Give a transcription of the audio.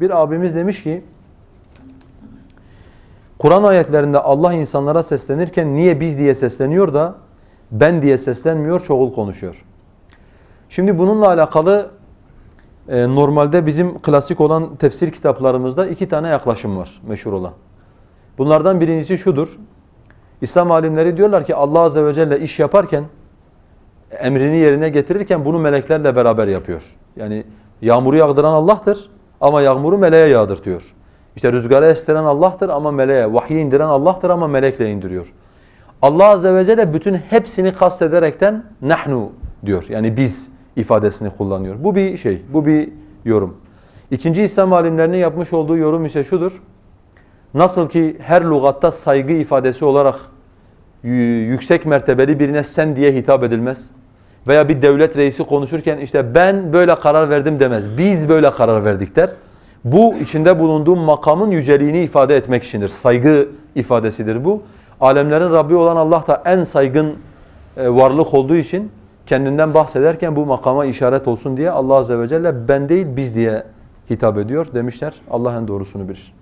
Bir abimiz demiş ki Kur'an ayetlerinde Allah insanlara seslenirken niye biz diye sesleniyor da ben diye seslenmiyor, çoğul konuşuyor. Şimdi bununla alakalı e, normalde bizim klasik olan tefsir kitaplarımızda iki tane yaklaşım var meşhur olan. Bunlardan birincisi şudur. İslam alimleri diyorlar ki Allah Azze ve Celle iş yaparken, emrini yerine getirirken bunu meleklerle beraber yapıyor. Yani yağmuru yağdıran Allah'tır ama yağmuru meleğe yağdırtıyor. İşte rüzgarı estiren Allah'tır ama meleğe, vahyi indiren Allah'tır ama melekle indiriyor. Allah Azze ve Celle bütün hepsini kastederekten nahnu diyor. Yani biz ifadesini kullanıyor. Bu bir şey, bu bir yorum. İkinci İslam alimlerinin yapmış olduğu yorum ise şudur. Nasıl ki her lügatta saygı ifadesi olarak yüksek mertebeli birine sen diye hitap edilmez. Veya bir devlet reisi konuşurken işte ben böyle karar verdim demez. Biz böyle karar verdik der. Bu içinde bulunduğu makamın yüceliğini ifade etmek içindir. Saygı ifadesidir bu. Alemlerin Rabbi olan Allah da en saygın e, varlık olduğu için kendinden bahsederken bu makama işaret olsun diye Allah Azze ve Celle ben değil biz diye hitap ediyor demişler. Allah en doğrusunu bilir.